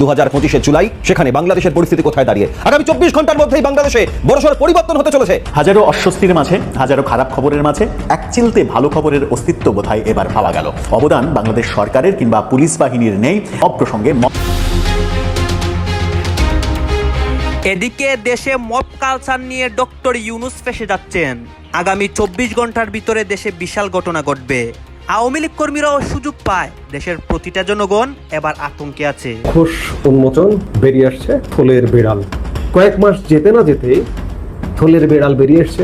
দু হাজার পঁচিশে জুলাই সেখানে বাংলাদেশের পরিস্থিতি কোথায় দাঁড়িয়ে? আগামী চব্বিশ ঘণ্টার মধ্যেই বাংলাদেশে বড়সড় পরিবর্তন হতে চলেছে। হাজারো অস্বস্তির মাঝে হাজারো খারাপ খবরের মাঝে এক চিলতে ভালো খবরের অস্তিত্ব বোধহয় এবার পাওয়া গেল? অবদান বাংলাদেশ সরকারের কিংবা পুলিশ বাহিনীর নেই সব প্রসঙ্গে এদিকে দেশে মব কালচার নিয়ে ডক্টর ইউনুস ফেসে যাচ্ছেন। আগামী চব্বিশ ঘণ্টার ভিতরে দেশে বিশাল ঘটনা ঘটবে। আওয়ামী লীগ কর্মীরাও সুযোগ পায়। দেশের প্রতিটা জনগণ এবার আতঙ্কে আছে। মুখোশ উন্মোচন বেরিয়ে আসছে থলের বেড়াল। কয়েক মাস যেতে না যেতে থলের বেড়াল বেরিয়ে এসছে।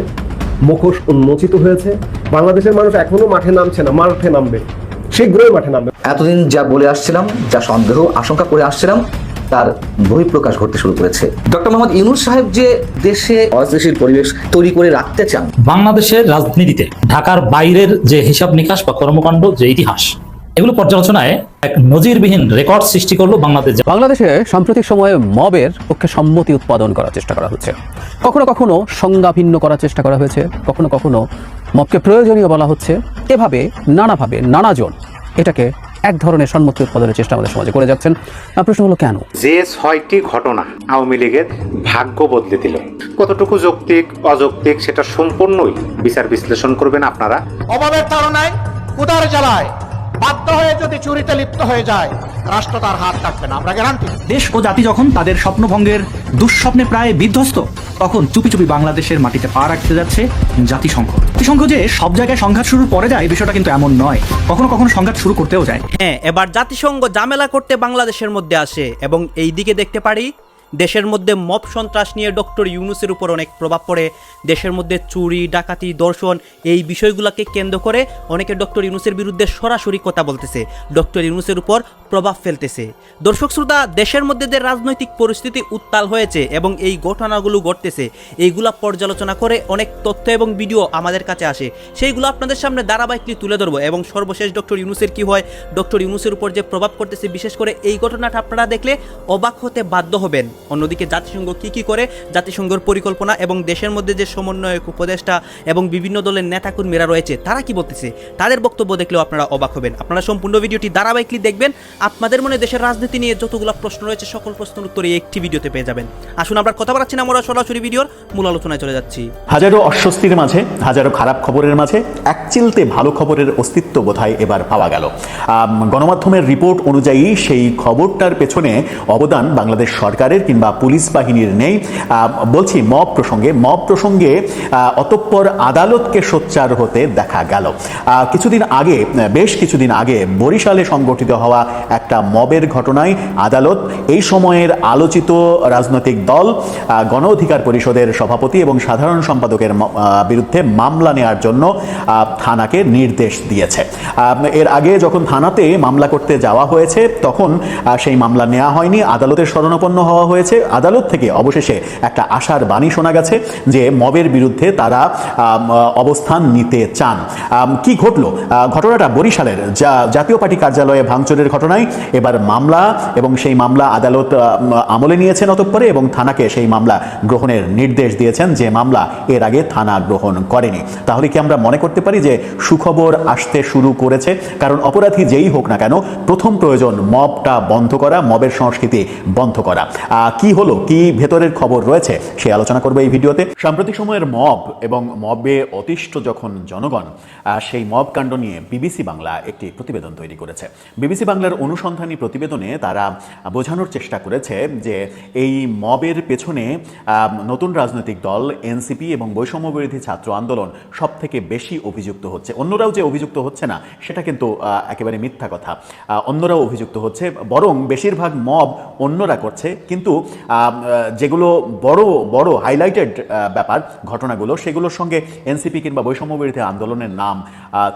মুখোশ উন্মোচিত হয়েছে। বাংলাদেশের মানুষ এখনও মাঠে নামছে না মাঠে নামবে। শীঘ্রই মাঠে নামবে। এতদিন যা বলে আসছিলাম যা সন্দেহ আশঙ্কা করে আসছিলাম তার বহিঃপ্রকাশ ঘটতে শুরু করেছে। ডক্টর মোহাম্মদ ইউনুস সাহেব যে দেশে অস্থিতিশীল পরিবেশ তৈরি করে রাখতে চান বাংলাদেশের রাজনীতিতে ঢাকার বাইরের যে হিসাব নিকাশ বা কর্মকাণ্ড যে ইতিহাস এগুলো পর্যালোচনায় এক নজিরবিহীন রেকর্ড সৃষ্টি করল বাংলাদেশ। বাংলাদেশে সাম্প্রতিক সময়ে মবের পক্ষে সম্মতি উৎপাদন করার চেষ্টা করা হচ্ছে। কখনো কখনো সংজ্ঞা ভিন্ন করার চেষ্টা করা হয়েছে কখনো কখনো মবকে প্রয়োজনীয় বলা হচ্ছে। এভাবে নানাভাবে নানাজন এটাকে এক ধরনের সম্মতি উৎপাদনের চেষ্টা আমাদের সমাজে করে যাচ্ছেন। প্রশ্ন হলো কেন? যে ছয়টি ঘটনা আওয়ামী লীগের ভাগ্য বদলে দিল কতটুকু যৌক্তিক অযৌক্তিক সেটা সম্পূর্ণই বিচার বিশ্লেষণ করবেন আপনারা। অভাবের তাড়নায় উদার জ্বালায় বাধ্য হয়ে যদি চুরিতে লিপ্ত হয়ে যায় রাষ্ট্র তার হাত কাটবে না। আমরা গ্যারান্টি দেশ ও জাতি যখন তাদের স্বপ্নভঙ্গের দুঃস্বপ্নে প্রায় বিধ্বস্ত তখন চুপি চুপি বাংলাদেশের মাটিতে পা রাখতে যাচ্ছে জাতিসংঘ। জাতিসংঘ যে সব জায়গায় সংঘাত শুরু পরে যায় বিষয়টা কিন্তু এমন নয়। কখনো কখনো সংঘাত শুরু করতেও যায়। হ্যাঁ এবার জাতিসংঘ ঝামেলা করতে বাংলাদেশের মধ্যে আসে এবং এই দিকে দেখতে পারি দেশের মধ্যে মব সন্ত্রাস নিয়ে ডক্টর ইউনুসের উপর অনেক প্রভাব পড়ে। দেশের মধ্যে চুরি, ডাকাতি, দর্শন এই বিষয়গুলোকে কেন্দ্র করে অনেকে ডক্টর ইউনুসের বিরুদ্ধে সরাসরি কথা বলতেছে। ডক্টর ইউনুসের উপর প্রভাব ফেলতেছে। দর্শক শ্রোতা, দেশের মধ্যে যে রাজনৈতিক পরিস্থিতি উত্তাল হয়েছে এবং এই ঘটনাগুলো ঘটতেছে, এইগুলা পর্যালোচনা করে অনেক তথ্য এবং ভিডিও আমাদের কাছে আসে। সেইগুলো আপনাদের সামনে ধারাবাহিকলি তুলে ধরবো এবং সর্বশেষ ডক্টর ইউনুসের কি হয়, ডক্টর ইউনুসের উপর যে প্রভাব করতেছে বিশেষ করে এই ঘটনাটা আপনারা দেখলে অবাক হতে বাধ্য হবেন। অন্যদিকে জাতিসংঘ কি কি করে? জাতিসংঘের পরিকল্পনা এবং দেশের মধ্যে যে সমন্বয়ক উপদেষ্টা এবং বিভিন্ন দলের নেতাকর্মীরা রয়েছে, তারা কি বলতেছে? তাদের বক্তব্য দেখলেও আপনারা অবাক হবেন। আপনারা সম্পূর্ণ ভিডিওটি ধারাবাহিকলি দেখবেন। আপনাদের মনে দেশের রাজনীতি নিয়ে যতগুলো প্রশ্ন রয়েছে, সকল প্রশ্নের উত্তর এই একটি ভিডিওতে পেয়ে যাবেন। আসুন আমরা কথা বলাচ্ছি না, আমরা সরাসরি ভিডিওর মূল আলোচনায় চলে যাচ্ছি। হাজারো অস্বস্তির মাঝে, হাজারো খারাপ খবরের মাঝে, এক চিলতে ভালো খবরের অস্তিত্ব বোধহয় এবার পাওয়া গেল। গণমাধ্যমের রিপোর্ট অনুযায়ী সেই খবরটার পেছনে অবদান বাংলাদেশ সরকারের। কিংবা পুলিশ বাহিনীর নেই। বলছি, মব প্রসঙ্গে মব প্রসঙ্গে অতঃপর আদালতকে সোচ্চার হতে দেখা গেল। কিছুদিন আগে, বেশ কিছুদিন আগে বরিশালে সংগঠিত হওয়া একটা মবের ঘটনায় আদালত এই সময়ের আলোচিত রাজনৈতিক দল গণ অধিকার পরিষদের সভাপতি এবং সাধারণ সম্পাদকের বিরুদ্ধে মামলা নেওয়ার জন্য থানাকে নির্দেশ দিয়েছে। এর আগে যখন থানাতে মামলা করতে যাওয়া হয়েছে, তখন সেই মামলা নেওয়া হয়নি। আদালতের শরণাপন্ন হওয়া হয়েছে। আদালত থেকে অবশেষে একটা আশার বাণী শোনা গেছে যে মবের বিরুদ্ধে তারা অবস্থান নিতে চান। কি ঘটলো? ঘটনাটা বরিশালের। জাতীয় পার্টি কার্যালয়ে ভাঙচুরের ঘটনায় এবার মামলা এবং সেই মামলা আদালত আমলে নিয়েছেন অতঃপরে এবং থানাকে সেই মামলা গ্রহণের নির্দেশ দিয়েছেন যে মামলা এর আগে থানা গ্রহণ করেনি। তাহলে কি আমরা মনে করতে পারি যে সুখবর আসতে শুরু করেছে? কারণ অপরাধী যেই হোক না কেন, প্রথম প্রয়োজন মবটা বন্ধ করা, মবের সংস্কৃতি বন্ধ করা। কি হলো, কি ভেতরের খবর রয়েছে, সে আলোচনা করবে এই ভিডিওতে। সাম্প্রতিক সময়ের মব এবং মবে অতিষ্ঠ যখন জনগণ সেই মব কাণ্ড নিয়ে বিবিসি বাংলা একটি প্রতিবেদন তৈরি করেছে। বিবিসি বাংলার অনুসন্ধানী প্রতিবেদনে তারা বোঝানোর চেষ্টা করেছে যে এই মবের পেছনে নতুন রাজনৈতিক দল, এনসিপি এবং বৈষম্য বিরোধী ছাত্র আন্দোলন সব থেকে বেশি অভিযুক্ত হচ্ছে। অন্যরাও যে অভিযুক্ত হচ্ছে না, সেটা কিন্তু একেবারে মিথ্যা কথা। অন্যরাও অভিযুক্ত হচ্ছে, বরং বেশিরভাগ মব অন্যরা করছে, কিন্তু যেগুলো বড় বড় হাইলাইটেড ব্যাপার ঘটনাগুলো, সেগুলোর সঙ্গে এনসিপি কিংবা বৈষম্য বিরোধী আন্দোলনের নাম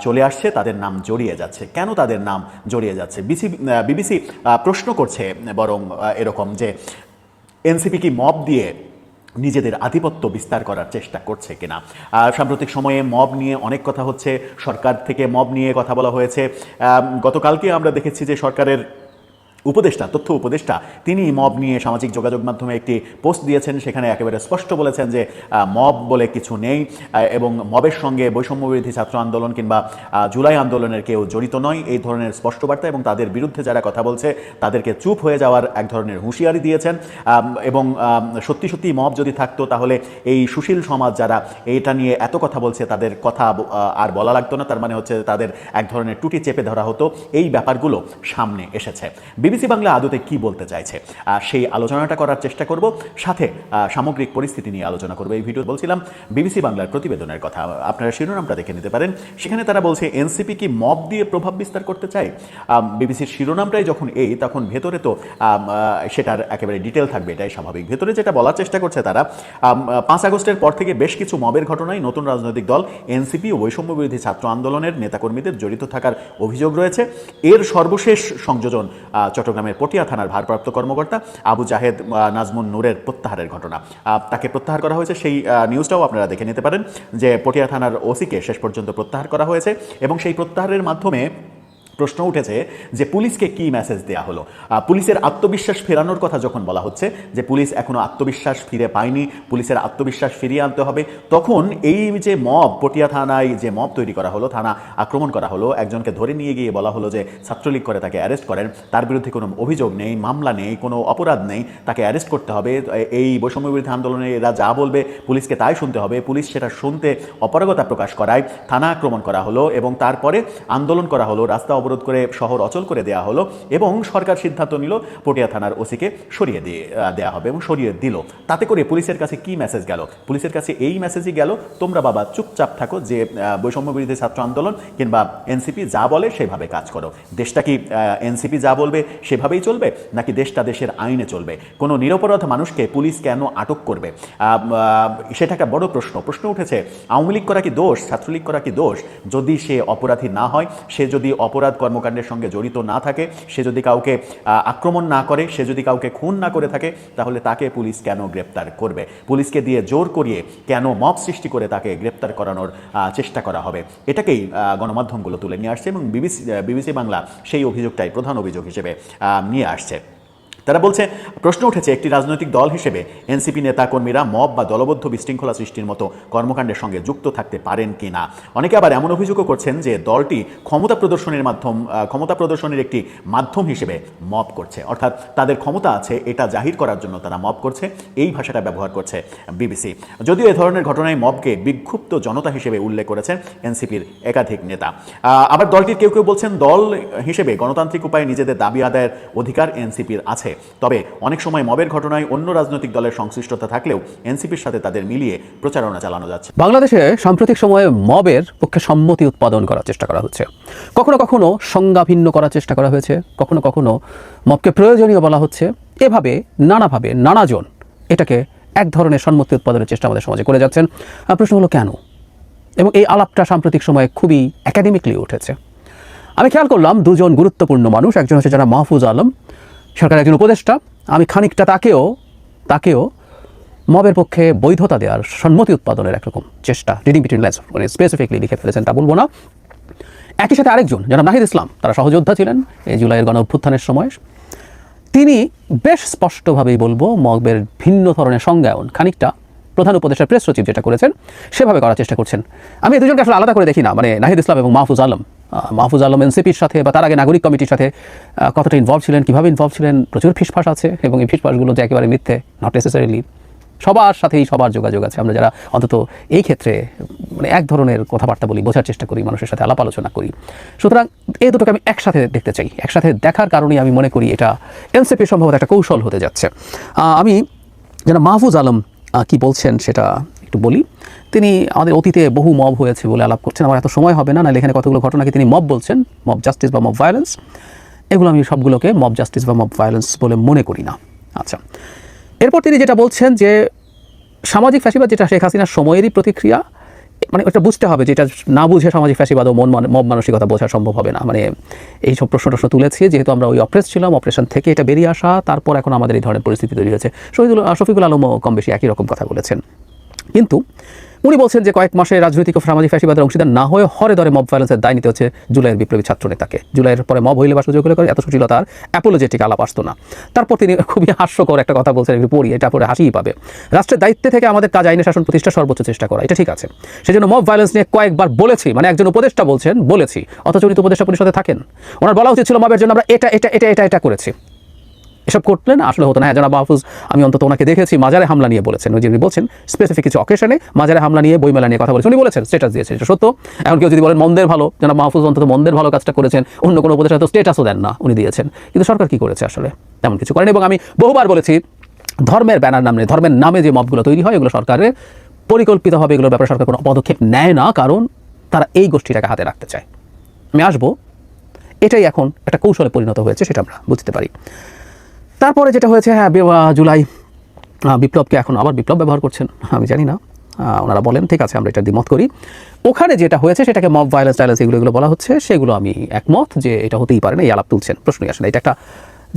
চলে আসছে, তাদের নাম জড়িয়ে যাচ্ছে। কেন তাদের নাম জড়িয়ে যাচ্ছে? বিসি বিবিসি প্রশ্ন করছে বরং এরকম যে এনসিপি কি মব দিয়ে নিজেদের আধিপত্য বিস্তার করার চেষ্টা করছে কিনা? সাম্প্রতিক সময়ে মব নিয়ে অনেক কথা হচ্ছে। সরকার থেকে মব নিয়ে কথা বলা হয়েছে। গতকালকে আমরা দেখেছি যে সরকারের উপদেষ্টা, তথ্য উপদেষ্টা, তিনি মব নিয়ে সামাজিক যোগাযোগ মাধ্যমে একটি পোস্ট দিয়েছেন। সেখানে একেবারে স্পষ্ট বলেছেন যে মব বলে কিছু নেই এবং মবের সঙ্গে বৈষম্য বিরোধী ছাত্র আন্দোলন কিংবা জুলাই আন্দোলনের কেউ জড়িত নয়। এই ধরনের স্পষ্ট বার্তা এবং তাদের বিরুদ্ধে যারা কথা বলছে, তাদেরকে চুপ হয়ে যাওয়ার এক ধরনের হুঁশিয়ারি দিয়েছেন। এবং সত্যি সত্যি মব যদি থাকতো, তাহলে এই সুশীল সমাজ যারা এটা নিয়ে এত কথা বলছে, তাদের কথা আর বলা লাগতো না। তার মানে হচ্ছে তাদের এক ধরনের টুটি চেপে ধরা হতো। এই ব্যাপারগুলো সামনে এসেছে। বিবিসি বাংলা আদতে কি বলতে চাইছে? সেই আলোচনাটা করার চেষ্টা করব। সাথে সামগ্রিক পরিস্থিতি নিয়ে আলোচনা করব। এই ভিডিও বলছিলাম, বিবিসি বাংলার প্রতিবেদনের কথা। আপনারা শিরোনামটা দেখে নিতে পারেন। সেখানে তারা বলছে, এনসিপি কি মব দিয়ে প্রভাব বিস্তার করতে চায়? বিবিসির শিরোনামটাই যখন এই, তখন ভেতরে তো সেটার একেবারে ডিটেল থাকবে, এটাই স্বাভাবিক। ভেতরে যেটা বলার চেষ্টা করছে তারা পাঁচ আগস্টের পর থেকে বেশ কিছু মবের ঘটনায় নতুন রাজনৈতিক দল, এনসিপি ও বৈষম্য বিরোধী ছাত্র আন্দোলনের নেতাকর্মীদের জড়িত থাকার অভিযোগ রয়েছে। এর সর্বশেষ সংযোজন চট্টগ্রামের পটিয়া থানার ভারপ্রাপ্ত কর্মকর্তা আবু জাহেদ নাজমুন নূরের প্রত্যাহারের ঘটনা। তাকে প্রত্যাহার করা হয়েছে। সেই নিউজটাও আপনারা দেখে নিতে পারেন যে পটিয়া থানার ওসিকে শেষ পর্যন্ত প্রত্যাহার করা হয়েছে এবং সেই প্রত্যাহারের মাধ্যমে প্রশ্ন উঠেছে যে পুলিশকে কি মেসেজ দেওয়া হলো? পুলিশের আত্মবিশ্বাস ফেরানোর কথা যখন বলা হচ্ছে যে পুলিশ এখনও আত্মবিশ্বাস ফিরে পায়নি, পুলিশের আত্মবিশ্বাস ফিরিয়ে আনতে হবে, তখন এই যে মব পটিয়া থানায় যে মব তৈরি করা হলো, থানা আক্রমণ করা হলো, একজনকে ধরে নিয়ে গিয়ে বলা হলো যে ছাত্রলীগ করে তাকে অ্যারেস্ট করেন, তার বিরুদ্ধে কোনো অভিযোগ নেই, মামলা নেই, কোনো অপরাধ নেই, তাকে অ্যারেস্ট করতে হবে, এই বৈষম্য বিরোধী আন্দোলনে এরা যা বলবে পুলিশকে তাই শুনতে হবে, পুলিশ সেটা শুনতে অপারগতা প্রকাশ করায়, থানা আক্রমণ করা হলো এবং তারপরে আন্দোলন করা হলো, রাস্তা অবরোধ করে শহর অচল করে দেওয়া হলো এবং সরকার সিদ্ধান্ত নিল পটিয়া থানার ওসিকে সরিয়ে দিয়ে দেওয়া হবে এবং সরিয়ে দিল। তাতে করে পুলিশের কাছে কি মেসেজ গেল? পুলিশের কাছে এই মেসেজই গেল, তোমরা বাবা, চুপচাপ থাকো যে বৈষম্য বিরোধী ছাত্র আন্দোলন কিংবা এনসিপি যা বলে সেভাবে কাজ করো। দেশটা কি এনসিপি যা বলবে সেভাবেই চলবে? নাকি দেশটা দেশের আইনে চলবে? কোনো নিরপরাধ মানুষকে পুলিশ কেন আটক করবে? সেটা একটা বড় প্রশ্ন। প্রশ্ন উঠেছে, আওয়ামী লীগ করা কি দোষ? ছাত্রলীগ করা কি দোষ? যদি সে অপরাধী না হয়, সে যদি অপরাধ কর্মকাণ্ডের সঙ্গে জড়িত না থাকে, সে যদি কাউকে আক্রমণ না করে, সে যদি কাউকে খুন না করে থাকে, তাহলে তাকে পুলিশ কেন গ্রেপ্তার করবে? পুলিশকে দিয়ে জোর করিয়ে কেন মব সৃষ্টি করে তাকে গ্রেপ্তার করানোর চেষ্টা করা হবে? এটাকেই গণমাধ্যমগুলো তুলে নিয়ে আসছে এবং বিবিসি বিবিসি বাংলা সেই অভিযোগটাই প্রধান অভিযোগ হিসেবে নিয়ে আসছে। তারা বলছে, প্রশ্ন উঠেছে একটি রাজনৈতিক দল হিসেবে এনসিপি নেতাকর্মীরা মব বা দলবদ্ধ বিশৃঙ্খলা সৃষ্টির মতো কর্মকাণ্ডের সঙ্গে যুক্ত থাকতে পারেন কি না অনেকে আবার এমন অভিযোগও করছেন যে দলটি ক্ষমতা প্রদর্শনের মাধ্যম ক্ষমতা প্রদর্শনের একটি মাধ্যম হিসেবে মব করছে। অর্থাৎ তাদের ক্ষমতা আছে, এটা জাহির করার জন্য তারা মব করছে, এই ভাষাটা ব্যবহার করছে বিবিসি। যদিও এ ধরনের ঘটনায় মবকে বিক্ষুব্ধ জনতা হিসেবে উল্লেখ করেছেন এনসিপির একাধিক নেতা। আবার দলটির কেউ কেউ বলছেন, দল হিসেবে গণতান্ত্রিক উপায়ে নিজেদের দাবি আদায়ের অধিকার এনসিপির আছে। তবে অনেক সময় মবের ঘটনায় অন্য রাজনৈতিক দলের সংশ্লিষ্টতা থাকলেও এনসিপির সাথে তাদের মিলিয়ে প্রচারণা চালানো যাচ্ছে। বাংলাদেশে সাম্প্রতিক সময়ে মবের পক্ষে সম্মতি উৎপাদন করার চেষ্টা করা হচ্ছে। কখনো কখনো সংজ্ঞা ভিন্ন করার চেষ্টা করা হয়েছে, কখনো কখনো মবকে প্রয়োজনীয় বলা হচ্ছে। এভাবে নানাভাবে নানাজন এটাকে এক ধরনের সম্মতি উৎপাদনের চেষ্টা আমাদের সমাজে করে যাচ্ছেন। প্রশ্ন হলো কেন? এবং এই আলাপটা সাম্প্রতিক সময়ে খুবই একাডেমিকলি উঠেছে। আমি খেয়াল করলাম দুজন গুরুত্বপূর্ণ মানুষ, একজন হচ্ছে যারা মাহফুজ আলম সরকার একজন উপদেষ্টা, আমি খানিকটা তাকেও তাকেও মবের পক্ষে বৈধতা দেওয়ার সম্মতি উৎপাদনের একরকম চেষ্টা রিডিং বিটুইন লাইন্স মানে স্পেসিফিকলি লিখে ফেলেছেন তা বলব না। একই সাথে আরেকজন যারা নাহিদ ইসলাম, তারা সহযোদ্ধা ছিলেন এই জুলাইয়ের গণ অভ্যুত্থানের সময়। তিনি বেশ স্পষ্টভাবেই বলব, মগবের ভিন্ন ধরনের সংজ্ঞায়ন, খানিকটা প্রধান উপদেষ্টা প্রেস সচিব যেটা করেছেন, সেভাবে করার চেষ্টা করছেন। আমি দুজনকে আসলে আলাদা করে দেখি না মানে নাহিদ ইসলাম এবং মাহফুজ আলম। মাহফুজ আলম এনসিপির সাথে বা তার আগে নাগরিক কমিটির সাথে কতটা ইনভলভ ছিলেন, কীভাবে ইনভলভ ছিলেন, প্রচুর ফিসফাস আছে এবং এই ফিসফাসগুলো যে একেবারে মিথ্যে নট নেসেসারিলি সবার সাথেই সবার যোগাযোগ আছে। আমরা যারা অন্তত এই ক্ষেত্রে মানে এক ধরনের কথাবার্তা বলি, বোঝার চেষ্টা করি, মানুষের সাথে আলাপ আলোচনা করি। সুতরাং এই দুটোকে আমি একসাথে দেখতে চাই। একসাথে দেখার কারণেই আমি মনে করি এটা এনসিপি সম্ভবত একটা কৌশল হতে যাচ্ছে। আমি যেন মাহফুজ আলম কি বলছেন সেটা একটু বলি। তিনি আমাদের অতীতে বহু মব হয়েছে বলে আলাপ করছেন। আমার এত সময় হবে না, নাহলে এখানে কতগুলো ঘটনাকে তিনি মব বলছেন মব জাস্টিস বা মব ভায়োলেন্স এগুলো আমি সবগুলোকে মব জাস্টিস বা মব ভায়োলেন্স বলে মনে করি না। আচ্ছা এরপর তিনি যেটা বলছেন যে সামাজিক ফ্যাসিবাদ যেটা শেখ হাসিনার সময়েরই প্রতিক্রিয়া মানে ওটা বুঝতে হবে যে এটা না বুঝে সামাজিক ফ্যাসিবাদ ও মন মব মানসিকতা বোঝা সম্ভব হবে না। মানে এই সব প্রশ্ন টশ্ন তুলেছি, যেহেতু আমরা ওই অপ্রেস ছিলাম অপারেশন থেকে এটা বেরিয়ে আসা, তারপর এখন আমাদের এই ধরনের পরিস্থিতি তৈরি হয়েছে। শহীদুল শফিকুল আলমও কম বেশি একই রকম কথা বলেছেন। কিন্তু উনি বলছেন যে কয়েক মাসে রাজনৈতিক ও সামাজিক ফ্যাসিবাদের অংশীদার না হয়ে হরে ধরে মব ভায়োলেন্সের দায় নিতে হচ্ছে জুলাইয়ের বিপ্লবী ছাত্র নেতাকে। জুলাইয়ের পরে মব হইলে বা সুযোগ হলে এত সুশীলতার অ্যাপোলজেটিক আলাপ আসতো না। তারপর তিনি খুবই হাস্যকর একটা কথা বলছেন একটু পড়ি এটা পরে হাসিই পাবে। রাষ্ট্রের দায়িত্বে থেকে আমাদের কাজ, আইনের শাসন প্রতিষ্ঠা সর্বোচ্চ চেষ্টা করা, এটা ঠিক আছে। সেজন্য মব ভায়োলেন্স নিয়ে কয়েকবার বলেছি মানে একজন উপদেষ্টা বলছেন, বলেছি, অথচ উনি তো উপদেষ্টা পরিষদে থাকেন। ওনার বলা উচিত ছিল মবের জন্য আমরা এটা এটা এটা এটা এটা করেছি। এসব করলেন, আসলে হতো না। হ্যাঁ জনাব মাহফুজ আমি অন্তত ওনাকে দেখেছি, মাজারে হামলা নিয়ে বলেছেন। ওই যে উনি বলছেন স্পেসিফিক কিছু অকেশনে মাজারে হামলা নিয়ে বইমেলা নিয়ে কথা বলেছেন। উনি বলেছেন স্টেটাস দিয়েছেন এটা সত্য। এখন কেউ যদি বলেন, মন্দের ভালো, জনাব মাহফুজ অন্তত মন্দের ভালো কাজটা করেছেন, অন্য কোনো উপদেশ হয়তো স্টেটাসও দেন না, উনি দিয়েছেন। কিন্তু সরকার কি করেছে আসলে? তেমন কিছু করেন। এবং আমি বহুবার বলেছি, ধর্মের ব্যানার নামে, ধর্মের নামে যে মবগুলো তৈরি হয়, এগুলো সরকারের পরিকল্পিতভাবে এগুলোর ব্যাপারে সরকার কোনো পদক্ষেপ নেয় না, কারণ তারা এই গোষ্ঠীটাকে হাতে রাখতে চায়। আমি আসব, এটাই এখন একটা কৌশলে পরিণত হয়েছে, সেটা আমরা বুঝতে পারি। তারপরে যেটা হয়েছে হ্যাঁ জুলাই বিপ্লবকে এখন আবার বিপ্লব ব্যবহার করছেন, আমি জানি না। ওনারা বলেন, ঠিক আছে, আমরা এটা দ্বিমত করি। ওখানে যেটা হয়েছে, সেটাকে মব ভায়োলেন্স টাইলেন্স এগুলো এগুলো বলা হচ্ছে, সেগুলো আমি একমত যে এটা হতেই পারে না, এই আলাপ তুলছেন, প্রশ্নই আসে না। এটা একটা,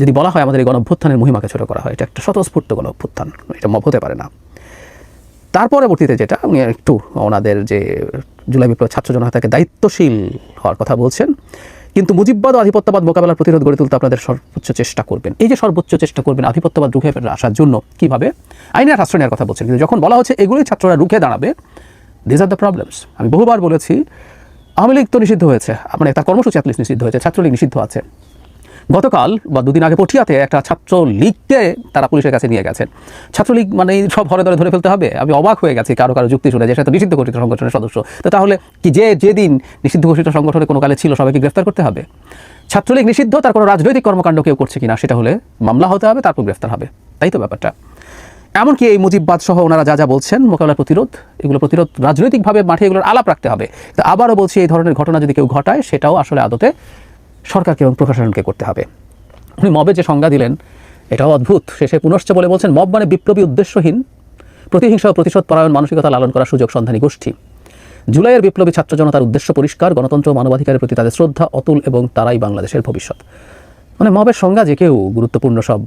যদি বলা হয়, আমাদের এই গণভ্যুত্থানের মহিমাকে ছোট করা হয়, এটা একটা স্বতঃস্ফূর্ত গণভ্যুত্থান এটা মব হতে পারে না। তার পরবর্তীতে যেটা, উনি একটু ওনাদের যে জুলাই বিপ্লব ছাত্র জনতাকে দায়িত্বশীল হওয়ার কথা বলছেন। কিন্তু মুজিববাদ ও আধিপত্যবাদ মোকাবেলার প্রতিরোধ গড়ে তুলতে আপনাদের সর্বোচ্চ চেষ্টা করবেন। এই যে সর্বোচ্চ চেষ্টা করবেন আধিপত্যবাদ রুখে আসার জন্য কীভাবে? আইনের আশ্রয় নেওয়ার কথা বলছেন, কিন্তু যখন বলা হচ্ছে এগুলোই ছাত্ররা রুখে দাঁড়াবে দিস আর দ্য প্রবলেমস আমি বহুবার বলেছি, আওয়ামী লীগ তো নিষিদ্ধ হয়েছে মানে তার কর্মসূচি অ্যাটলিস্ট নিষিদ্ধ হয়েছে, ছাত্রলীগ নিষিদ্ধ আছে। গতকাল বা দুদিন আগে পটিয়াতে একটা ছাত্র লীগকে তারা পুলিশের কাছে নিয়ে গেছেন ছাত্রলীগ মানে সব হরে ধরে ধরে ফেলতে হবে। আমি অবাক হয়ে গেছি কারও কারও যুক্তি শুনে যে সেটা নিষিদ্ধ ঘোষিত সংগঠনের সদস্য। তো তাহলে কি যে যেদিন নিষিদ্ধ ঘোষিত সংগঠনে কোনো কালে ছিল সবাইকে গ্রেফতার করতে হবে? ছাত্রলীগ নিষিদ্ধ তার কোনো রাজনৈতিক কর্মকাণ্ড কেউ করছে কিনা সেটা হলে মামলা হতে হবে, তারপর গ্রেফতার হবে। তাই তো ব্যাপারটা। এমনকি এই মুজিববাদ সহ ওনারা যা যা বলছেন, মোকাবেলার প্রতিরোধ, এগুলো প্রতিরোধ রাজনৈতিকভাবে মাঠে এগুলোর আলাপ রাখতে হবে। তো আবারও বলছি এই ধরনের ঘটনা যদি কেউ ঘটায়, সেটাও আসলে আদতে সরকারকে এবং প্রশাসনকে করতে হবে। উনি মবে যে সংজ্ঞা দিলেন, এটাও অদ্ভুত। শেষে পুনশ্চ বলে বলছেন, মব মানে বিপ্লবী উদ্দেশ্যহীন, প্রতিহিংসা ও প্রতিশোধ পরায়ণ মানসিকতা লালন করার সুযোগ সন্ধানী গোষ্ঠী। জুলাইয়ের বিপ্লবী ছাত্র জনতার উদ্দেশ্য পরিষ্কার, গণতন্ত্র ও মানবাধিকারের প্রতি তাদের শ্রদ্ধা অতুল এবং তারাই বাংলাদেশের ভবিষ্যৎ। মানে মবের সংজ্ঞা যে কেউ গুরুত্বপূর্ণ সব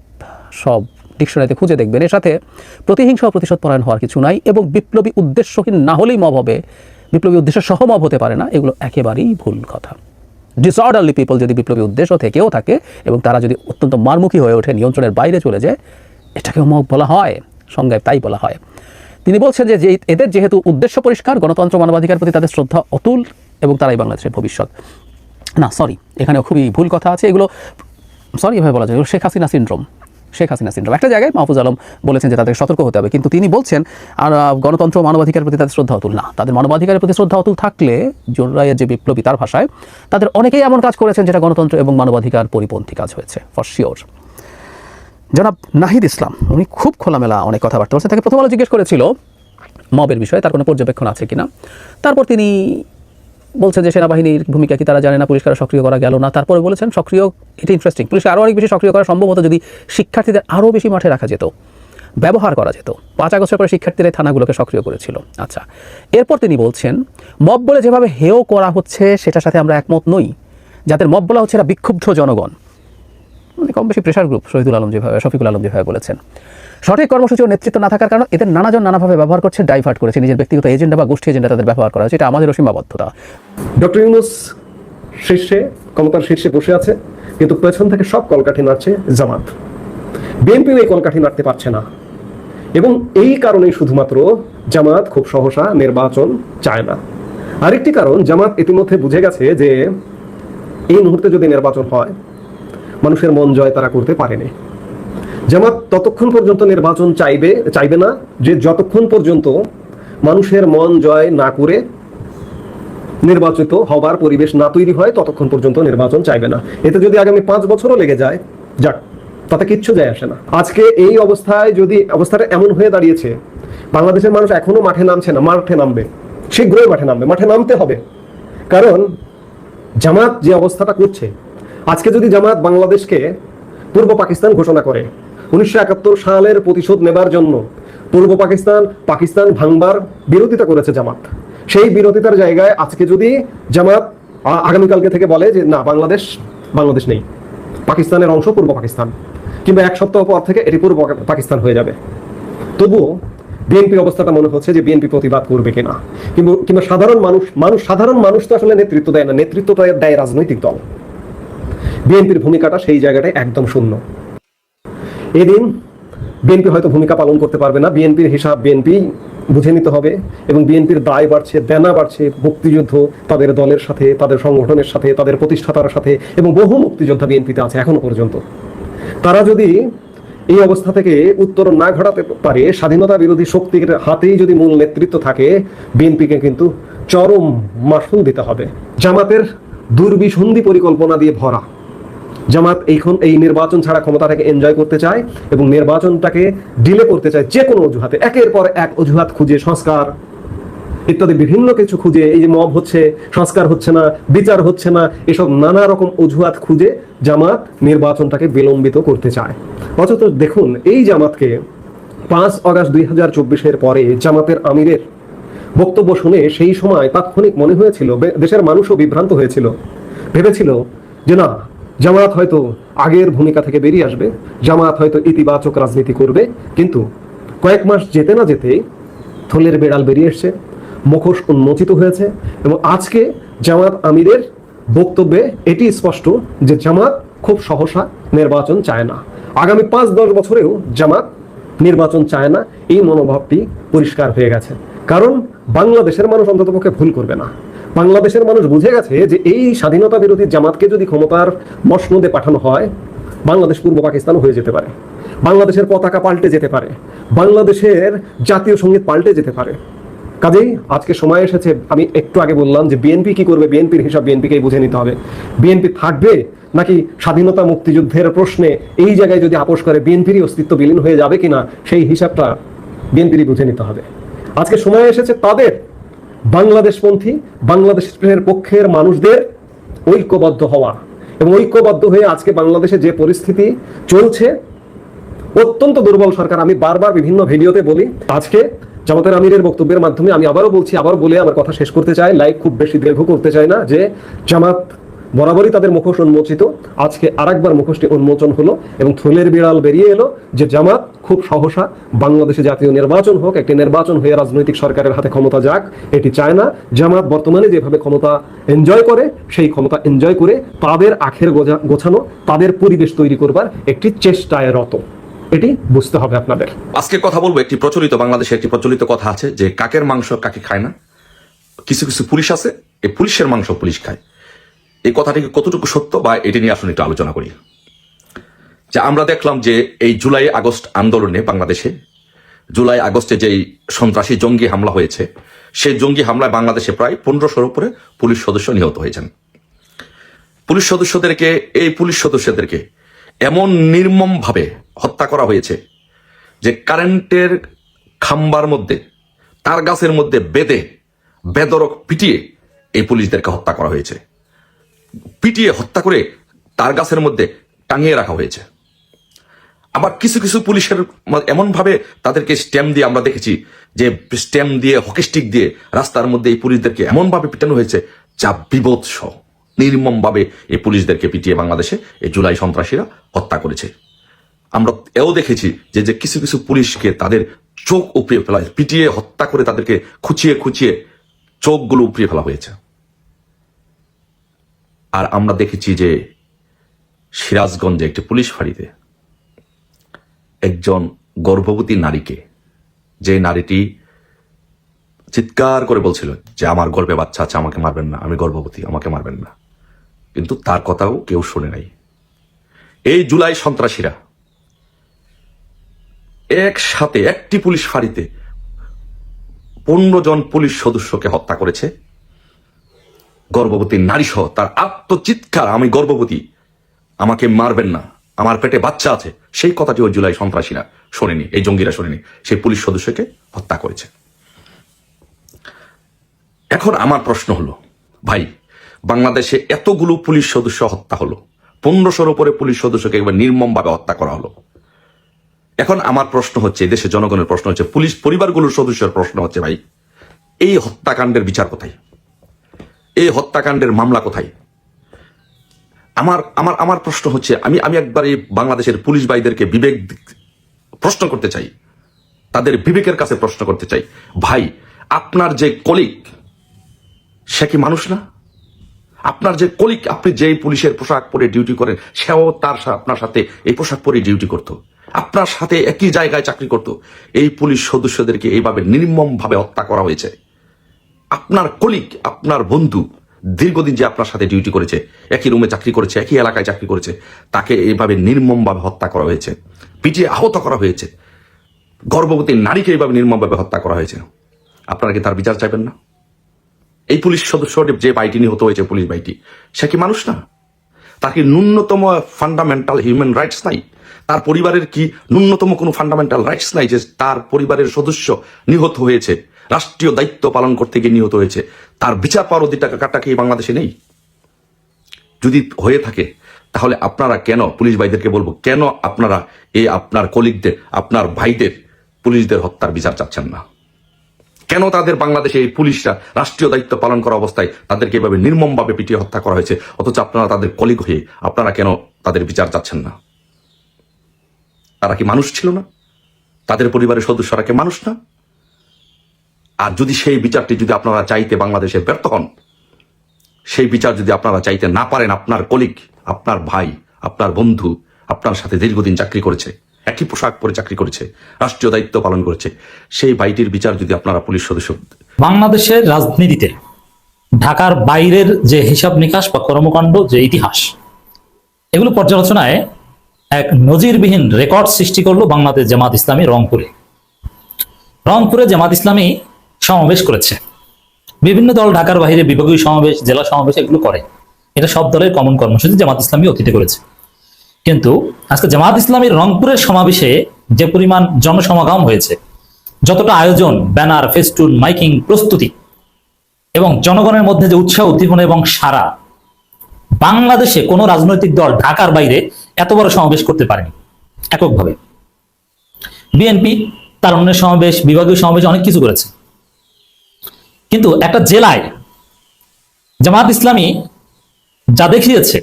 সব ডিকশনারিতে খুঁজে দেখবেন। এর সাথে প্রতিহিংসা ও প্রতিশোধ পরায়ণ হওয়ার কিছু নাই এবং বিপ্লবী উদ্দেশ্যহীন না হলেই মব হবে। বিপ্লবী উদ্দেশ্য সহ মব হতে পারে না, এগুলো একেবারেই ভুল কথা। ডিসঅর্ডারলি পিপল যদি বিপ্লবী উদ্দেশ্য থেকেও থাকে এবং তারা যদি অত্যন্ত মারমুখী হয়ে ওঠে, নিয়ন্ত্রণের বাইরে চলে যায়, এটাকেও মগ বলা হয়, সংজ্ঞায় তাই বলা হয়। তিনি বলছেন যে এদের যেহেতু উদ্দেশ্য পরিষ্কার, গণতন্ত্র, মানবাধিকার প্রতি তাদের শ্রদ্ধা অতুল এবং তারাই বাংলাদেশের ভবিষ্যৎ। না সরি এখানেও খুবই ভুল কথা আছে। এগুলো সরি এভাবে বলা যায়। শেখ হাসিনা সিন্ড্রোম শেখ হাসিনা সিন্ড্রোম একটা জায়গায় মাহফুজ আলম বলেছেন যে তাদেরকে সতর্ক হতে হবে, কিন্তু তিনি বলছেন, আর গণতন্ত্র মানবাধিকারের প্রতি তাদের শ্রদ্ধা অতুল না। তাদের মানবাধিকারের প্রতি শ্রদ্ধা অতুল থাকলে জোরাইয়ের যে বিপ্লবী তার ভাষায়, তাদের অনেকেই এমন কাজ করেছেন যেটা গণতন্ত্র এবং মানবাধিকার পরিপন্থী কাজ হয়েছে ফর শিওর জনাব নাহিদ ইসলাম, উনি খুব খোলামেলা অনেক কথাবার্তা বলছেন। তাকে প্রথম আলো জিজ্ঞেস করেছিল, মবের বিষয়ে, তার কোনো পর্যবেক্ষণ আছে কিনা? তারপর তিনি বলছেন যে সেনাবাহিনীর ভূমিকা কি তারা জানে না পুলিশকে সক্রিয় করা গেল না? তারপরে বলেছেন সক্রিয়, এটা ইন্টারেস্টিং পুলিশকে আরও অনেক বেশি সক্রিয় করা সম্ভব হতো যদি শিক্ষার্থীদের আরও বেশি মাঠে রাখা যেত, ব্যবহার করা যেত। পাঁচ আগস্টের পরে শিক্ষার্থীরা থানাগুলোকে সক্রিয় করেছিল। আচ্ছা এরপর তিনি বলছেন, মব বলে যেভাবে হেয় করা হচ্ছে, সেটার সাথে আমরা একমত নই। যাদের মব বলা হচ্ছে এরা বিক্ষুব্ধ জনগণ। মানে কম বেশি প্রেশার গ্রুপ শহীদুল আলম যেভাবে, শফিকুল আলম যেভাবে বলেছেন। সঠিক কর্মসূচি ও নেতৃত্ব না থাকার কারণে এদের নানাজন নানাভাবে ব্যবহার করছে ডাইভার্ট করেছে। নিজের ব্যক্তিগত এজেন্ডা বা গোষ্ঠী এজেন্ডা তাদের ব্যবহার করা হচ্ছে এটা আমাদেরও সীমাবদ্ধতা ডক্টর ইউনুস শীর্ষে, ক্ষমতার শীর্ষে বসে আছে, কিন্তু পেছন থেকে সব কলকাঠি নাড়ছে জামাত। বিএনপিও এই কলকাঠি নাড়তে পারছে না। এবং এই কারণেই শুধুমাত্র জামাত খুব সহসা নির্বাচন চায় না। আরেকটি কারণ, জামাত ইতিমধ্যে বুঝে গেছে যে এই মুহূর্তে যদি নির্বাচন হয়, মানুষের মন জয় তারা করতে পারেনি। জামাত ততক্ষণ পর্যন্ত নির্বাচন চাইবে চাইবে না, যে যতক্ষণ পর্যন্ত মানুষের মন জয় না করে নির্বাচিত হবার পরিবেশ না তৈরি হয়, ততক্ষণ পর্যন্ত নির্বাচন চাইবে না। এতে যদি আগামী পাঁচ বছরও লেগে যায়, যাক, তাতে কিচ্ছু যায় আসে না। আজকে এই অবস্থায় যদি, অবস্থাটা এমন হয়ে দাঁড়িয়েছে, বাংলাদেশের মানুষ এখনও মাঠে নামছে না, মাঠে নামবে, শীঘ্রই মাঠে নামবে, মাঠে নামতে হবে। কারণ জামাত যে অবস্থাটা করছে, আজকে যদি জামাত বাংলাদেশকে পূর্ব পাকিস্তান ঘোষণা করে উনিশশো একাত্তর সালের প্রতিশোধ নেবার জন্য পূর্ব পাকিস্তান পাকিস্তান ভাঙবার বিরোধিতা করেছে জামাত। সেই বিরোধিতার জায়গায় আজকে যদি জামাত আগামীকালকে থেকে বলে যে, না, বাংলাদেশ বাংলাদেশ নেই। পাকিস্তানের অংশ পূর্ব পাকিস্তান। কিংবা এক সপ্তাহ পর থেকে এটি পূর্ব পাকিস্তান হয়ে যাবে। তবুও বিএনপি অবস্থাটা মনে হচ্ছে যে, বিএনপি প্রতিবাদ করবে কিনা? কিন্তু কিংবা সাধারণ মানুষ মানুষ, সাধারণ মানুষ তো আসলে নেতৃত্ব দেয় না। নেতৃত্ব দেয় রাজনৈতিক দল। বিএনপির ভূমিকাটা সেই জায়গাটায় একদম শূন্য। এদিন বিএনপি হয়তো ভূমিকা পালন করতে পারবে না। বিএনপির হিসাব বিএনপি বুঝে নিতে হবে এবং বিএনপির দায় বাড়ছে, দেনা বাড়ছে মুক্তিযুদ্ধ তাদের দলের সাথে, তাদের সংগঠনের সাথে, তাদের প্রতিষ্ঠাতার সাথে এবং বহু মুক্তিযোদ্ধা বিএনপিতে আছে এখনও পর্যন্ত। তারা যদি এই অবস্থা থেকে উত্তরণ না ঘটাতে পারে, স্বাধীনতা বিরোধী শক্তির হাতেই যদি মূল নেতৃত্ব থাকে বিএনপিকে কিন্তু চরম মাসুল দিতে হবে। জামাতের দুর্বিসন্ধি পরিকল্পনা দিয়ে ভরা। জামাত এইখন এই নির্বাচন ছাড়া ক্ষমতাটাকে এনজয় করতে চায় এবং নির্বাচনটাকে ডিলে করতে চায় যে কোনো অজুহাতে। একের পর এক অজুহাত খুঁজে সংস্কার ইত্যাদি বিভিন্ন কিছু খুঁজে, এই যে মব হচ্ছে, সংস্কার হচ্ছে না, বিচার হচ্ছে না, এসব নানা রকম অজুহাত খুঁজে জামাত নির্বাচনটাকে বিলম্বিত করতে চায়। অথচ দেখুন, এই জামাতকে পাঁচ অগাস্ট দুই হাজার চব্বিশের পরে জামাতের আমিরের বক্তব্য শুনে সেই সময় তাৎক্ষণিক মনে হয়েছিল দেশের মানুষও বিভ্রান্ত হয়েছিল। ভেবেছিল যে না জামাত হয়তো আগের ভূমিকা থেকে বেরিয়ে আসবে জামাত হয়তো ইতিবাচক রাজনীতি করবে, কিন্তু কয়েক মাস যেতে না যেতেই থলের বেড়াল বেরিয়ে এসছে, মুখোশ উন্মোচিত হয়েছে এবং আজকে জামাত আমিরের বক্তব্যে এটি স্পষ্ট যে জামাত খুব সহসা নির্বাচন চায় না। আগামী পাঁচ দশ বছরেও জামাত নির্বাচন চায় না, এই মনোভাবটি পরিষ্কার হয়ে গেছে। কারণ বাংলাদেশের মানুষ অন্ততপক্ষে ভুল করবে না। বাংলাদেশের মানুষ বুঝে গেছে যে এই স্বাধীনতা বিরোধী জামাতকে যদি ক্ষমতার মসনদে পাঠানো হয়, বাংলাদেশ পূর্ব পাকিস্তান হয়ে যেতে পারে। বাংলাদেশের পতাকা পাল্টে যেতে পারে। বাংলাদেশের জাতীয় সংগীত পাল্টে যেতে পারে। কাজেই আজকে সময় এসেছে, আমি একটু আগে বললাম যে বিএনপি কি করবে বিএনপির হিসাব বিএনপিকেই বুঝে নিতে হবে। বিএনপি থাকবে নাকি স্বাধীনতা মুক্তিযুদ্ধের প্রশ্নে এই জায়গায় যদি আপোষ করে বিএনপিরই অস্তিত্ব বিলীন হয়ে যাবে কিনা, সেই হিসাবটা বিএনপিরই বুঝে নিতে হবে। আজকে সময় এসেছে তাদের বাংলাদেশপন্থী, বাংলাদেশের পক্ষের মানুষদের ঐক্যবদ্ধ হওয়া এবং ঐক্যবদ্ধ হয়ে আজকে বাংলাদেশে যে পরিস্থিতি চলছে, অত্যন্ত দুর্বল সরকার। আমি বারবার বিভিন্ন ভিডিওতে বলি, আজকে জামাতের আমিরের বক্তব্যের মাধ্যমে আমি আবারও বলছি আবার বলে আমার কথা শেষ করতে চাই। লাইক খুব বেশি দীর্ঘ করতে চাই না যে জামাত বরাবরই তাদের মুখোশ উন্মোচিত। আজকে আরেকবার মুখোশটি উন্মোচন হলো এবং থলের বিড়াল বেরিয়ে এলো যে জামাত খুব সহসা বাংলাদেশে জাতীয় নির্বাচন হোক, একটি নির্বাচন হয়ে রাজনৈতিক সরকারের হাতে ক্ষমতা যাক, এটি চায় না। জামাত বর্তমানে যেভাবে ক্ষমতা এনজয় করে, সেই ক্ষমতা এনজয় করে তাদের আখের গোছানো, তাদের পরিবেশ তৈরি করবার একটি চেষ্টায় রত। এটি বুঝতে হবে আপনাদের। আজকে কথা বলব একটি প্রচলিত বাংলাদেশে একটি প্রচলিত কথা আছে যে কাকের মাংস কাকে খায় না? কিছু কিছু পুলিশ আছে, এই পুলিশের মাংস পুলিশ খায়। এই কথাটি কতটুকু সত্য বা এটি নিয়ে আসলে একটু আলোচনা করি। যে আমরা দেখলাম যে এই জুলাই আগস্ট আন্দোলনে বাংলাদেশে, জুলাই আগস্টে যেই সন্ত্রাসী জঙ্গি হামলা হয়েছে, সেই জঙ্গি হামলায় বাংলাদেশে প্রায় পনেরোশোর উপরে পুলিশ সদস্য নিহত হয়েছেন। পুলিশ সদস্যদেরকে, এই পুলিশ সদস্যদেরকে এমন নির্মমভাবে হত্যা করা হয়েছে যে কারেন্টের খাম্বার মধ্যে, তার গাছের মধ্যে বেঁধে, বেদরক পিটিয়ে এই পুলিশদেরকে হত্যা করা হয়েছে। পিটিয়ে হত্যা করে তার গাছের মধ্যে টাঙিয়ে রাখা হয়েছে। আবার কিছু কিছু পুলিশের এমন ভাবে তাদেরকে স্ট্যাম্প দিয়ে আমরা দেখেছি যে স্ট্যাম্প দিয়ে হকিস্টিক দিয়ে রাস্তার মধ্যে এই পুলিশদেরকে এমন ভাবে পিটানো হয়েছে যা বিভৎস নির্মম ভাবে এই পুলিশদেরকে পিটিয়ে বাংলাদেশে এই জুলাই সন্ত্রাসীরা হত্যা করেছে। আমরা এও দেখেছি যে যে কিছু কিছু পুলিশকে তাদের চোখ উপড়িয়ে ফেলা, পিটিয়ে, হত্যা করে তাদেরকে খুঁচিয়ে খুঁচিয়ে চোখগুলো উপড়িয়ে ফেলা হয়েছে। আর আমরা দেখেছি যে সিরাজগঞ্জে একটি পুলিশ ফাঁড়িতে একজন গর্ভবতী নারীকে, যে নারীটি চিৎকার করে বলছিল যে, আমার গর্ভে বাচ্চা আছে, আমাকে মারবেন না, আমি গর্ভবতী, আমাকে মারবেন না। কিন্তু তার কথাও কেউ শুনে নাই। এই জুলাই সন্ত্রাসীরা একসাথে একটি পুলিশ ফাঁড়িতে পনেরো জন পুলিশ সদস্যকে হত্যা করেছে। গর্ভবতী নারী সহ তার আত্মচিৎকার, আমি গর্ভবতী। আমাকে মারবেন না। আমার পেটে বাচ্চা আছে। সেই কথাটি ওই জুলাই সন্ত্রাসীরা শোনেনি, এই জঙ্গিরা শোনেনি, সেই পুলিশ সদস্যকে হত্যা করেছে। এখন আমার প্রশ্ন হলো, ভাই, বাংলাদেশে এতগুলো পুলিশ সদস্য হত্যা হলো, পনেরোশোর উপরে পুলিশ সদস্যকে একবার নির্মমভাবে হত্যা করা হলো। এখন আমার প্রশ্ন হচ্ছে, দেশের জনগণের প্রশ্ন হচ্ছে, পুলিশ পরিবারগুলোর সদস্যের প্রশ্ন হচ্ছে, ভাই, এই হত্যাকাণ্ডের বিচার কোথায়? এই হত্যাকাণ্ডের মামলা কোথায়? আমার আমার আমার প্রশ্ন হচ্ছে, আমি আমি একবার এই বাংলাদেশের পুলিশ ভাইদেরকে বিবেক প্রশ্ন করতে চাই। তাদের বিবেকের কাছে প্রশ্ন করতে চাই। ভাই, আপনার যে কলিগ, সে কি মানুষ না? আপনার যে কলিগ, আপনি যেই পুলিশের পোশাক পরে ডিউটি করেন, সেও তার আপনার সাথে এই পোশাক পরে ডিউটি করত। আপনার সাথে একই জায়গায় চাকরি করত। এই পুলিশ সদস্যদেরকে এইভাবে নির্মম ভাবে হত্যা করা হয়েছে। আপনার কলিগ আপনার বন্ধু দীর্ঘদিন যে আপনার সাথে ডিউটি করেছে, একই রুমে চাকরি করেছে, একই এলাকায় চাকরি করেছে, তাকে এইভাবে নির্মমভাবে হত্যা করা হয়েছে, পিটিয়ে আহত করা হয়েছে, গর্ভবতী নারীকে এইভাবে নির্মমভাবে হত্যা করা হয়েছে। আপনারা কি তার বিচার চাইবেন না? এই পুলিশ সদস্য যে বাইটি নিহত হয়েছে, পুলিশ বাইটি সে কি মানুষ না? তার কি ন্যূনতম ফান্ডামেন্টাল হিউম্যান রাইটস নাই? তার পরিবারের কি ন্যূনতম কোনো ফান্ডামেন্টাল রাইটস নাই যে তার পরিবারের সদস্য নিহত হয়েছে? রাষ্ট্রীয় দায়িত্ব পালন করতে গিয়ে নিহত হয়েছে। তার বিচার পাওয়ার অধিকারটা কি বাংলাদেশে নেই? যদি হয়ে থাকে, তাহলে আপনারা কেন পুলিশ ভাইদেরকে বলব, কেন আপনারা এই আপনার কলিগদের, আপনার ভাইদের, পুলিশদের হত্যার বিচার চাচ্ছেন না? কেন তাদের বাংলাদেশে এই পুলিশরা রাষ্ট্রীয় দায়িত্ব পালন করা অবস্থায় তাদেরকে এভাবে নির্মমভাবে পিটিয়ে হত্যা করা হয়েছে? অথচ আপনারা তাদের কলিগ হয়ে আপনারা কেন তাদের বিচার চাচ্ছেন না? তারা কি মানুষ ছিল না? তাদের পরিবারের সদস্যরা কি মানুষ না? আর যদি সেই বিচারটি যদি আপনারা চাইতে বাংলাদেশে ব্যর্থ হন, সেই বিচার যদি আপনারা চাইতে না পারেন, আপনার কলিগ, আপনার ভাই, আপনার বন্ধু, আপনার সাথে দীর্ঘদিন চাকরি করেছে, একই পোশাক পরে চাকরি করেছে, রাষ্ট্রীয় দায়িত্ব পালন করেছে, সেই ভাইটির বিচার যদি আপনারা পুলিশ সদস্য বাংলাদেশের রাজনীতিতে ঢাকার বাইরের যে হিসাব নিকাশ বা কর্মকাণ্ড, যে ইতিহাস, এগুলো পর্যালোচনায় এক নজিরবিহীন রেকর্ড সৃষ্টি করল বাংলাদেশ জামাত ইসলামী রংপুরে। রংপুরে জামাত ইসলামী সমাবেশ করেছে। বিভিন্ন দল ঢাকার বাইরে বিভাগীয় সমাবেশ, জেলা সমাবেশ এগুলো করে। এটা সব দলের কমন কর্মসূচি জামাত ইসলামী অতীতে করেছে। কিন্তু আজকে জামাত ইসলামীর রংপুরের সমাবেশে যে পরিমাণ জনসমাগম হয়েছে, যতটা আয়োজন, ব্যানার, ফেস্টুন, মাইকিং, প্রস্তুতি এবং জনগণের মধ্যে যে উৎসাহ, উদ্দীপনা এবং সারা বাংলাদেশে কোনো রাজনৈতিক দল ঢাকার বাইরে এত বড় সমাবেশ করতে পারেনি, এককভাবে। বিএনপি, তার অন্য সমাবেশ, বিভাগীয় সমাবেশ অনেক কিছু করেছে। কিন্তু একটা জেলায় জামাত ইসলামী যা দেখিয়েছে,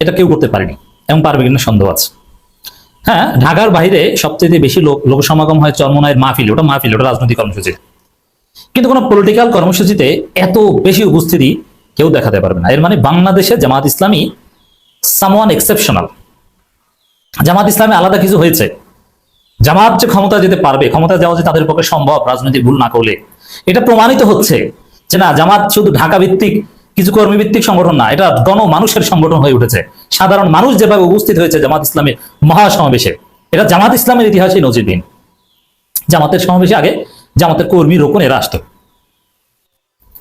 এটা কেউ করতে পারেনি এবং পারবে কিনা সন্দেহ আছে। হ্যাঁ ঢাকার বাইরে সবচেয়ে বেশি লোক লোক সমাগম হয় চরমনায়ের মাহফিল, ওটা মাহফিল, ওটা রাজনৈতিক কর্মসূচি কিন্তু কোনো পলিটিক্যাল কর্মসূচিতে এত বেশি উপস্থিতি কেউ দেখাতে পারবে না। এর মানে বাংলাদেশে জামাত ইসলামী সামওয়ান এক্সেপশনাল জামাত ইসলামী আলাদা কিছু হয়েছে। জামাত যে ক্ষমতা যেতে পারবে ক্ষমতা যাওয়া যে তাদের পক্ষে সম্ভব, রাজনৈতিক ভুল না করলে এটা প্রমাণিত হচ্ছে যে না, জামাত শুধু ঢাকা ভিত্তিক কিছু কর্মী ভিত্তিক সংগঠন না, এটা গণ মানুষের সংগঠন হয়ে উঠেছে। সাধারণ মানুষ যেভাবে উপস্থিত হয়েছে জামাত ইসলামের মহাসমাবেশে, এটা জামাত ইসলামের ইতিহাসে নজিরবিহীন। জামাতের সমাবেশে আগে জামাতের কর্মী রোকন এরা আসতো।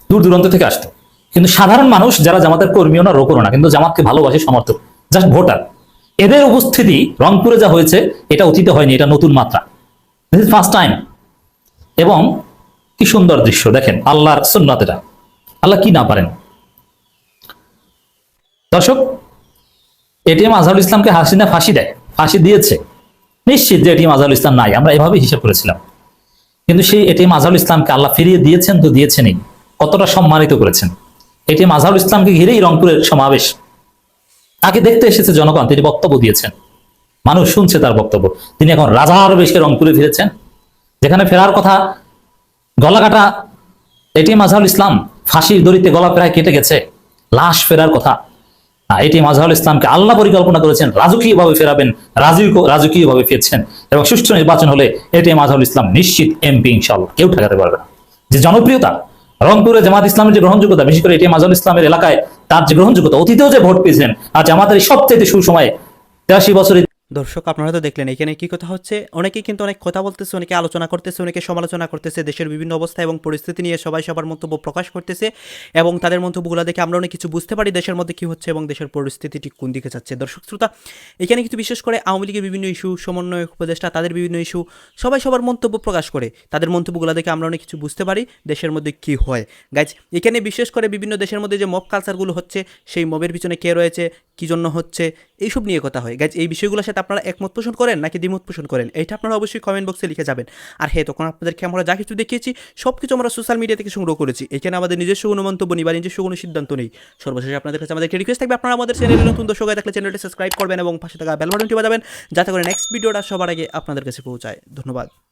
দূর দূরান্ত থেকে আসতো। কিন্তু সাধারণ মানুষ যারা জামাতের কর্মীও না, রোকনও না, কিন্তু জামাতকে ভালোবাসে সমর্থক, জাস্ট ভোটার। এদের উপস্থিতি রংপুরে যা হয়েছে, এটা অতীতে হয়নি, এটা নতুন মাত্রা। দিস ফার্স্ট টাইম এবং কি সুন্দর দৃশ্য, দেখেন, আল্লাহর সুন্নাত এটা। আল্লাহ কি না পারেন? দর্শক, এটিএম আজহারুল ইসলামকে হাসিনা ফাঁসি দেয়? ফাঁসি দিয়েছে। নিশ্চিত যে এটিএম আজহারুল ইসলাম নাই, আমরা এভাবে হিসাব করেছিলাম। কিন্তু সেই এটিএম আজহারুল ইসলামকে আল্লাহ ফিরিয়ে দিয়েছেন তো দিয়েছেনই। কতটা সম্মানিত করেছেন। এটিএম আজহারুল ইসলামকে ঘিরেই রংপুরের সমাবেশ। তাকে দেখতে এসেছে জনগণ, তিনি বক্তব্য দিয়েছেন। মানুষ শুনছে তার বক্তব্য। তিনি এখন রাজার বেশে রংপুরে ফিরেছেন। যেখানে ফেরার কথা গলা কাটা এটিএম আজহারুল ইসলাম, ফাঁসির দড়িতে গলা প্রায় কেটে গেছে। লাশ ফেরার কথা। এটি মাজহারুল ইসলামকে আল্লাহ পরিকল্পনা করেছেন রাজকীয় ভাবে ফেরাবেন রাজকীয় ভাবে ফিরছেন এবং সুষ্ঠু নির্বাচন হলে এটি মাজহারুল ইসলাম নিশ্চিত এমপি ইনশাল্লাহ কেউ ঠেকাতে পারবে না। যে জনপ্রিয়তা, রংপুরে জামাত ইসলামের যে গ্রহণযোগ্যতা, বিশেষ করে এটি মাজহারুল ইসলামের এলাকায় তার যে গ্রহণযোগ্যতা, অতীতেও যে ভোট পেয়েছিলেন, আর জামাতের সবচেয়ে সুসময়ে তেরাশি বছরের দর্শক, আপনারা তো দেখলেন, এখানে কি কথা হচ্ছে? অনেকেই কিন্তু অনেক কথা বলতেছে, অনেকে আলোচনা করতেছে, অনেকে সমালোচনা করতেছে, দেশের বিভিন্ন অবস্থা এবং পরিস্থিতি নিয়ে সবাই সবার মন্তব্য প্রকাশ করতেছে এবং তাদের মন্তব্যগুলো দেখে আমরা অনেক কিছু বুঝতে পারি দেশের মধ্যে কি হচ্ছে এবং দেশের পরিস্থিতিটি কোন দিকে যাচ্ছে। দর্শক, শ্রোতা, এখানে কিন্তু বিশেষ করে আওয়ামী লীগের বিভিন্ন ইস্যু সমন্বয় উপদেষ্টা, তাদের বিভিন্ন ইস্যু, সবাই সবার মন্তব্য প্রকাশ করে। তাদের মন্তব্যগুলো দেখে আমরা অনেক কিছু বুঝতে পারি দেশের মধ্যে কি হয়। গাইজ এখানে বিশেষ করে বিভিন্ন দেশের মধ্যে যে মব কালচারগুলো হচ্ছে, সেই মবের পিছনে কে রয়েছে? কী জন্য হচ্ছে এইসব নিয়ে কথা হয়? গাইজ এই বিষয়গুলোর সাথে আপনারা একমত পোষণ করেন নাকি দ্বিমত পোষণ করেন? এটা আপনারা অবশ্যই কমেন্ট বক্সে লিখে যাবেন। আর হ্যাঁ তখন আপনাদেরকে আমরা যা কিছু দেখিয়েছি সব কিছু আমরা সোশ্যাল মিডিয়া থেকে সংগ্রহ করেছি। এখানে আমাদের নিজস্ব কোনো মন্তব্য নেই বা নিজস্ব কোনো সিদ্ধান্ত নেই। সর্বশেষে আপনাদের কাছে আমাদের রিকোয়েস্ট থাকবে, আপনারা আমাদের চ্যানেলে নতুন দর্শক থাকলে চ্যানেলটি সাবস্ক্রাইব করবেন এবং পাশে থাকা বেল বাটনটি বাজাবেন যাতে করে নেক্সট ভিডিওটা সবার আগে আপনাদের কাছে পৌঁছায়। ধন্যবাদ।